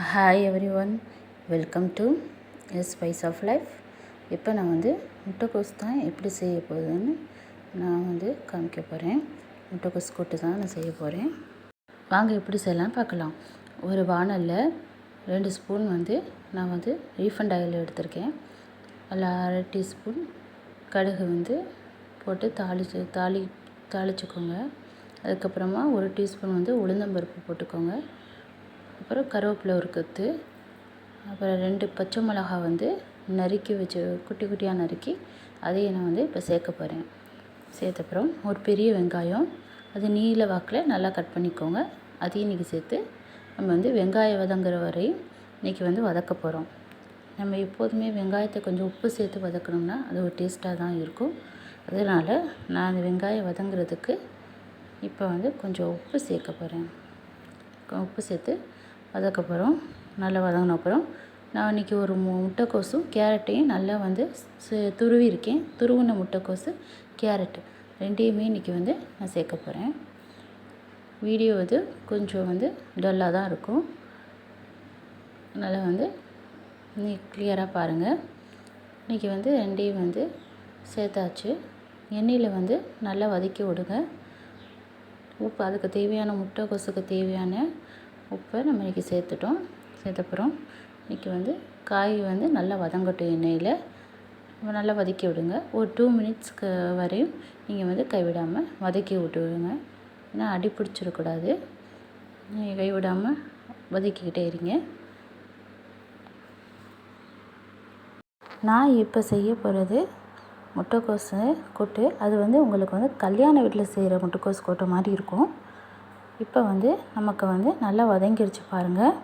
Hi everyone welcome to spice of life இப்போ நான் வந்து முட்டைக்கோஸ் தான் எப்படி செய்ய போகுதுன்னு நான் வந்து காமிக்க போகிறேன் முட்டைக்கோஸ் கூட்டு தான் நான் செய்ய போகிறேன் வாங்க எப்படி செய்யலாம் பார்க்கலாம். ஒரு வானலில் ரெண்டு ஸ்பூன் வந்து நான் வந்து ரீஃபண்ட் ஆயில் எடுத்திருக்கேன். அதில் அரை டீஸ்பூன் கடுகு வந்து போட்டு தாளிச்சு தாளி தாளிச்சுக்கோங்க. அதுக்கப்புறமா ஒரு டீஸ்பூன் வந்து உளுந்தம்பருப்பு போட்டுக்கோங்க. அப்புறம் கருவேப்பிலை ஒரு கொத்து அப்புறம் ரெண்டு பச்சை மிளகா வந்து நறுக்கி வச்சு குட்டி குட்டியாக நறுக்கி அதையும் நான் வந்து இப்போ சேர்க்க போகிறேன் சேர்த்தப்புறம் ஒரு பெரிய வெங்காயம் அது நீல வாக்கில் நல்லா கட் பண்ணிக்கோங்க. அதையும் இன்றைக்கி சேர்த்து நம்ம வந்து வெங்காயம் வதங்குற வரையும் இன்றைக்கி வந்து வதக்க போகிறோம் நம்ம எப்போதுமே வெங்காயத்தை கொஞ்சம் உப்பு சேர்த்து வதக்கணும்னா அது ஒரு டேஸ்ட்டாக தான் இருக்கும். அதனால் நான் அந்த வெங்காயம் வதங்குறதுக்கு இப்போ வந்து கொஞ்சம் உப்பு சேர்க்க போகிறேன் உப்பு சேர்த்து வதக்கப்புறம் நல்லா வதங்கின அப்புறம் நான் இன்றைக்கி ஒரு முட்டைக்கோசும் முட்டைக்கோஸும் கேரட்டையும் நல்லா வந்து துருவி இருக்கேன் துருவின முட்டைக்கோஸு கேரட்டு ரெண்டையுமே இன்றைக்கி வந்து நான் சேர்க்க போகிறேன் வீடியோ வந்து கொஞ்சம் வந்து டல்லாக தான் இருக்கும். நல்லா வந்து நீ கிளியராக பாருங்கள் இன்றைக்கி வந்து ரெண்டையும் வந்து சேர்த்தாச்சு. எண்ணெயில் வந்து நல்லா வதக்கி விடுங்க. உப்பு அதுக்கு தேவையான முட்டைக்கோஸுக்கு தேவையான உப்பை நம்ம இன்றைக்கி சேர்த்துட்டோம். சேர்த்தப்புறம் இன்றைக்கி வந்து காய் வந்து நல்லா வதங்கட்டும் எண்ணெயில். நல்லா வதக்கி விடுங்க. ஒரு டூ மினிட்ஸ்க்கு வரையும் நீங்கள் வந்து கைவிடாமல் வதக்கி விட்டுவிடுங்க ஏன்னா அடி பிடிச்சிடக்கூடாது. நீங்கள் கைவிடாமல் வதக்கிக்கிட்டே இருங்க. நான் இப்போ செய்ய போகிறது முட்டைக்கோஸு கொட்டு. அது வந்து உங்களுக்கு வந்து கல்யாண வீட்டில் செய்கிற முட்டைக்கோஸ் கொட்டை மாதிரி இருக்கும். இப்போ வந்து நமக்கு வந்து நல்லா வதங்கிருச்சு பாருங்கள்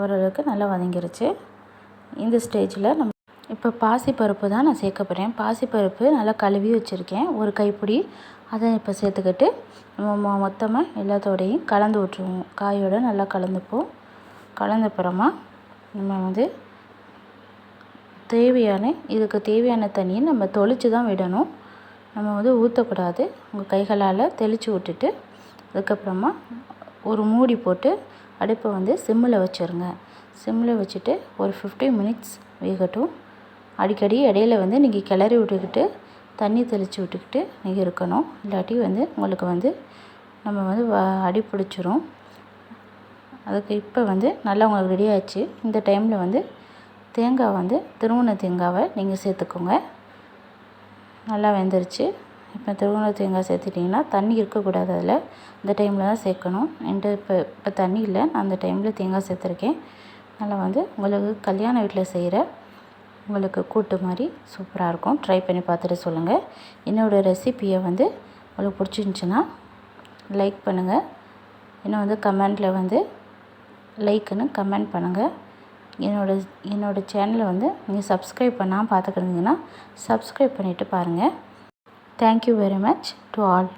ஓரளவுக்கு நல்லா வதங்கிருச்சு. இந்த ஸ்டேஜில் நம்ம இப்போ பாசிப்பருப்பு தான் நான் சேர்க்க போகிறேன் பாசிப்பருப்பு நல்லா கழுவி வச்சுருக்கேன். ஒரு கைப்பிடி. அதை இப்போ சேர்த்துக்கிட்டு நம்ம மொத்தமாக எல்லாத்தோடையும் கலந்து விட்ருவோம் காயோடு நல்லா கலந்துப்போம். கலந்தப்புறமா நம்ம வந்து தேவையான இதுக்கு தேவையான தண்ணியை நம்ம தொளிச்சு தான் விடணும். நம்ம வந்து ஊற்றக்கூடாது உங்கள் கைகளால் தெளித்து விட்டுட்டு அதுக்கப்புறமா ஒரு மூடி போட்டு அடுப்பை வந்து சிம்மில் வச்சுருங்க. சிம்மில் வச்சுட்டு ஒரு ஃபிஃப்டீன் மினிட்ஸ் வேகட்டும். அடிக்கடி இடையில வந்து நீங்கள் கிளறி விட்டுக்கிட்டு தண்ணி தெளித்து விட்டுக்கிட்டு நீங்கள் இருக்கணும். இல்லாட்டி வந்து உங்களுக்கு வந்து நம்ம வந்து அடி பிடிச்சிரும். அதுக்கு இப்போ வந்து நல்லா உங்களுக்கு ரெடி ஆச்சு இந்த டைமில் வந்து தேங்காய் வந்து திருமண தேங்காவை நீங்கள் சேர்த்துக்கோங்க. நல்லா வெந்துருச்சு. இப்போ திருவண்ணா தேங்காய் சேர்த்துட்டிங்கன்னா தண்ணி இருக்கக்கூடாது அதில். இந்த டைமில் தான் சேர்க்கணும். என்கிட்ட இப்போ இப்போ தண்ணி இல்லை. நான் அந்த டைமில் தேங்காய் சேர்த்துருக்கேன். நல்லா வந்து உங்களுக்கு கல்யாண வீட்டில் செய்கிற உங்களுக்கு கூட்டு மாதிரி சூப்பராக இருக்கும். ட்ரை பண்ணி பார்த்துட்டு சொல்லுங்கள் என்னோடய ரெசிப்பியை வந்து உங்களுக்கு பிடிச்சிருந்துச்சின்னா லைக் பண்ணுங்கள் இன்னும் வந்து கமெண்டில் வந்து லைக்குன்னு கமெண்ட் பண்ணுங்கள் என்னோட என்னோடய சேனலை வந்து நீங்கள் சப்ஸ்கிரைப் பண்ணாமல் பார்த்துக்கிருந்தீங்கன்னா சப்ஸ்கிரைப் பண்ணிவிட்டு பாருங்கள் Thank you very much to all.